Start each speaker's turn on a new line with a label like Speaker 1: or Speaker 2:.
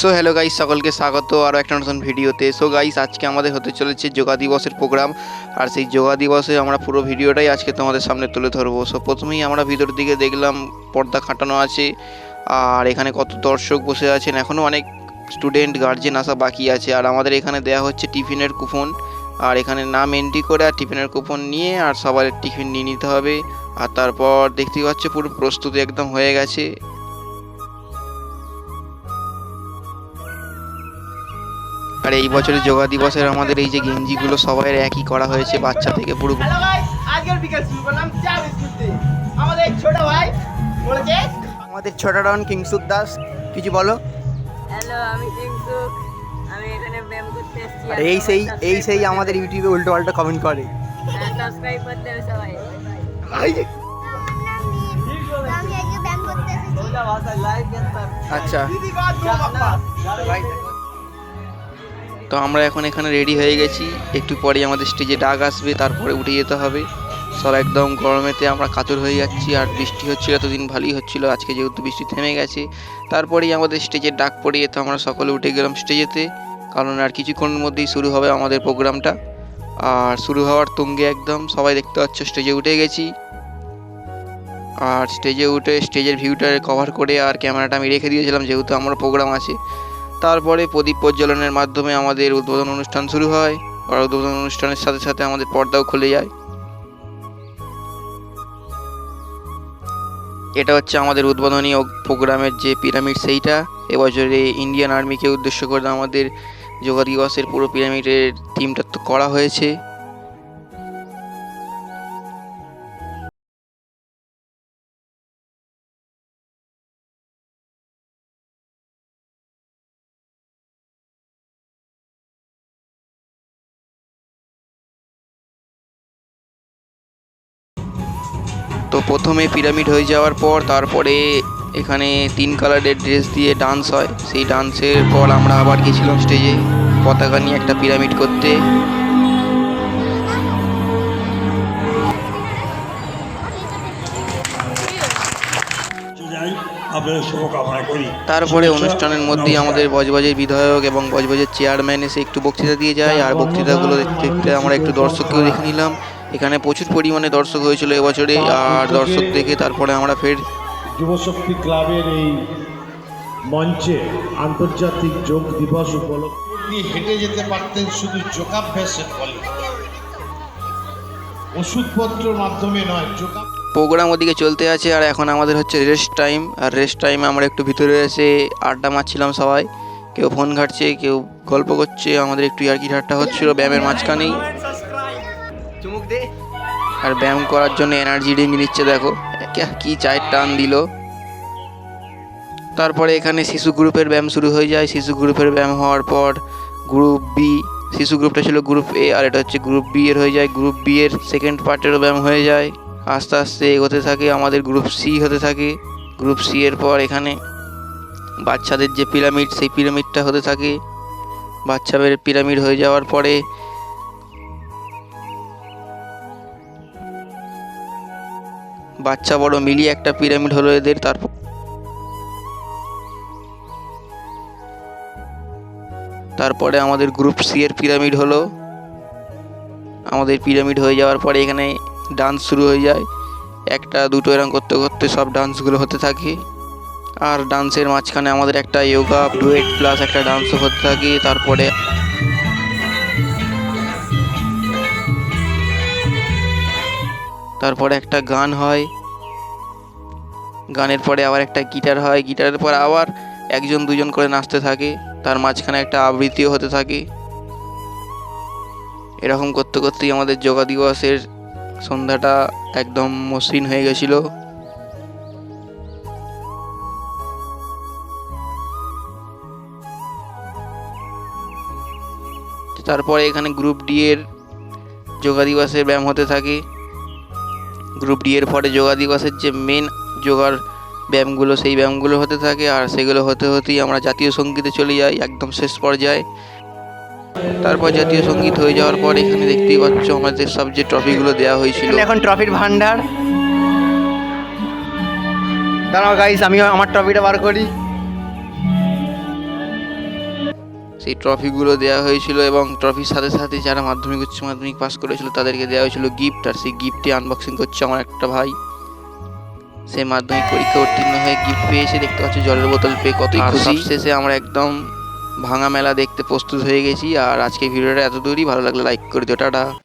Speaker 1: So hello guys সকলকে স্বাগত আরও একটা নতুন ভিডিওতে। সো গাইস আজকে আমাদের হতে চলেছে যোগা দিবসের প্রোগ্রাম আর সেই যোগা দিবসে আমরা পুরো ভিডিওটাই আজকে তোমাদের সামনে তুলে ধরবো। সো প্রথমেই আমরা ভিতর দিকে দেখলাম, পর্দা খাটানো আছে, আর এখানে কত দর্শক বসে আছেন। এখনও অনেক স্টুডেন্ট গার্জেন আসা বাকি আছে। আর আমাদের এখানে দেওয়া হচ্ছে টিফিনের কুপন আর এখানে নাম এন্ট্রি করে আর টিফিনের কুপন নিয়ে আর সবার টিফিন নিয়ে নিতে হবে। আর তারপর দেখতেই পাচ্ছ, পুরো প্রস্তুতি একদম হয়ে গেছে। আর এই বছরের যোগা দিবসের আমাদের এই যে গেঞ্জিগুলো সবাই একই করা হয়েছে বাচ্চা থেকে পুরো
Speaker 2: হ্যালো ভাই আজকের বিকেল শুরু করলাম চা বিস্কুট দিয়ে। আমাদের এক ছোট ভাই বলেছে
Speaker 1: আমাদের ছোট ডন কিংসুক দাস কিছু বলো?
Speaker 3: হ্যালো আমি টিংসুক আমি এখানে ব্যায়াম করতে এসেছি।
Speaker 1: আর এই সেই এই সেই আমাদের ইউটিউবে উল্টো পাল্টা কমেন্ট করে
Speaker 3: সাবস্ক্রাইব করতে হবে সবাই।
Speaker 4: আমি আজকে ব্যায়াম করতে এসেছি।
Speaker 1: আচ্ছা তো আমরা এখন এখানে রেডি হয়ে গেছি। একটু পরে আমাদের স্টেজে ডাক আসবে, তারপরে উঠে যেতে হবে। সব একদম গরমেতে আমরা কাতর হয়ে যাচ্ছি, আর বৃষ্টি হচ্ছিল, এতদিন ভালোই হচ্ছিল, আজকে যেহেতু বৃষ্টি থেমে গেছে। তারপরেই আমাদের স্টেজের ডাক পড়ে যেতে, আমরা সকলে উঠে গেলাম স্টেজেতে কারণ আর কিছুক্ষণের মধ্যেই শুরু হবে আমাদের প্রোগ্রামটা আর শুরু হওয়ার তুঙ্গে একদম সবাই দেখতে পাচ্ছ স্টেজে উঠে গেছি। আর স্টেজে উঠে স্টেজের ভিউটা কভার করে আর ক্যামেরাটা আমি রেখে দিয়েছিলাম, যেহেতু আমার প্রোগ্রাম আছে। তারপরে প্রদীপ প্রজ্বলনের মাধ্যমে আমাদের উদ্বোধন অনুষ্ঠান শুরু হয়। আর উদ্বোধন অনুষ্ঠানের সাথে সাথে আমাদের পর্দাও খুলে যায়। এটা হচ্ছে আমাদের উদ্বোধনী প্রোগ্রামের যে পিরামিড সেইটা। এবছরে ইন্ডিয়ান আর্মিকে উদ্দেশ্য করে আমাদের যোগা দিবসের পুরো পিরামিডের থিমটা তো করা হয়েছে। প্রথমে পিরামিড হয়ে যাওয়ার পর তারপরে এখানে তিন কালারের ড্রেস দিয়ে ডান্স হয়। সেই ডান্সের পর আমরা আবার গেছিলাম স্টেজে পতাকা নিয়ে একটা পিরামিড করতে। তারপরে অনুষ্ঠানের মধ্যেই আমাদের বজবজের বিধায়ক এবং বজবজের চেয়ারম্যান এসে একটু বক্তৃতা দিয়ে যায়। আর বক্তৃতাগুলো দেখতে দেখতে আমরা একটু দর্শককেও দেখে নিলাম। এখানে প্রচুর পরিমাণে দর্শক হয়েছিল এবছরে আর দর্শক দেখে তারপরে আমরা ফের
Speaker 5: যুবশক্তি ক্লাবের এই মঞ্চে আন্তর্জাতিক যোগ দিবস উপলক্ষে
Speaker 6: হেঁটে যেতে পারতেন শুধু যোগাভ্যাসের ফলে। ওষুধপত্রের মাধ্যমে নয় যোগা
Speaker 1: প্রোগ্রাম ওদিকে চলতে আছে আর এখন আমাদের হচ্ছে রেস্ট টাইম আর রেস্ট টাইমে আমরা একটু ভিতরে এসে আড্ডা মারছিলাম সবাই। কেউ ফোন ঘাটছে কেউ গল্প করছে আমাদের একটু ইয়ার্কি ঠাট্টা হচ্ছিল ব্যায়ামের মাঝখানেই। আর ব্যায়াম করার জন্য এনার্জি ড্রিঙ্ক নিচ্ছে, দেখো। কি চায়ের টান দিল। তারপরে এখানে শিশু গ্রুপের ব্যায়াম শুরু হয়ে যায়। শিশু গ্রুপের ব্যায়াম হওয়ার পর গ্রুপ বি শিশু গ্রুপটা ছিল গ্রুপ এ আর এটা হচ্ছে গ্রুপ বি এর হয়ে যায়। গ্রুপ বি এর সেকেন্ড পার্টেরও ব্যায়াম হয়ে যায়। আস্তে আস্তে এগোতে থাকে, আমাদের গ্রুপ সি হতে থাকে। গ্রুপ সি এর পর এখানে বাচ্চাদের যে পিরামিড সেই পিরামিডটা হতে থাকে। বাচ্চাদের পিরামিড হয়ে যাওয়ার পরে বাচ্চা বড় মিলিয়ে একটা পিরামিড হলো এদের, তারপর তারপরে আমাদের গ্রুপ সি এর পিরামিড হলো। আমাদের পিরামিড হয়ে যাওয়ার পরে এখানে ডান্স শুরু হয়ে যায়। একটা, দুটো এরকম করতে করতে সব ডান্সগুলো হতে থাকে। আর ডান্সের মাঝখানে আমাদের একটা যোগা ডুয়েট প্লাস একটা ডান্সও হতে থাকে। তারপরে তারপরে একটা গান হয়। গানের পরে আবার একটা গিটার হয়। গিটারের পর আবার একজন, দুজন করে নাচতে থাকে। তার মাঝখানে একটা আবৃত্তিও হতে থাকে। এরকম করতে করতেই আমাদের যোগা দিবসের সন্ধ্যাটা একদম মসৃণ হয়ে গেছিল। তারপরে এখানে গ্রুপ ডি এর যোগা দিবসের ব্যায়াম হতে থাকে। গ্রুপ ডি এর পরে যোগা দিবসের যে মেন যোগার ব্যায়ামগুলো, সেই ব্যায়ামগুলো হতে থাকে আর সেগুলো হতে হতেই আমরা জাতীয় সঙ্গীতে চলে যাই, একদম শেষ পর্যায়ে। তারপর জাতীয় সংগীত হয়ে যাওয়ার পর এখানে দেখতেই পাচ্ছ আমাদের সব যে ট্রফিগুলো দেওয়া হয়েছিল।
Speaker 2: এখন ট্রফির ভান্ডার দাঁড়াও গাইস আমিও আমার ট্রফিটা বার করি।
Speaker 1: সেই ট্রফিগুলো দেওয়া হয়েছিল এবং ট্রফির সাথে সাথে যারা মাধ্যমিক উচ্চ মাধ্যমিক পাস করেছিল তাদেরকে দেওয়া হয়েছিল গিফট আর সেই গিফটটি আনবক্সিং করছে আমার একটা ভাই। সে মাধ্যমিক পরীক্ষা উত্তীর্ণ হয়ে গিফট পেয়েছে দেখতে পাচ্ছি জলের বোতল পেয়ে কত খুশি? শেষে আমরা একদম ভাঙা মেলা দেখতে প্রস্তুত হয়ে গেছি আর আজকে ভিডিওটা এত দূরই ভালো লাগলে লাইক করে দিও টাটা।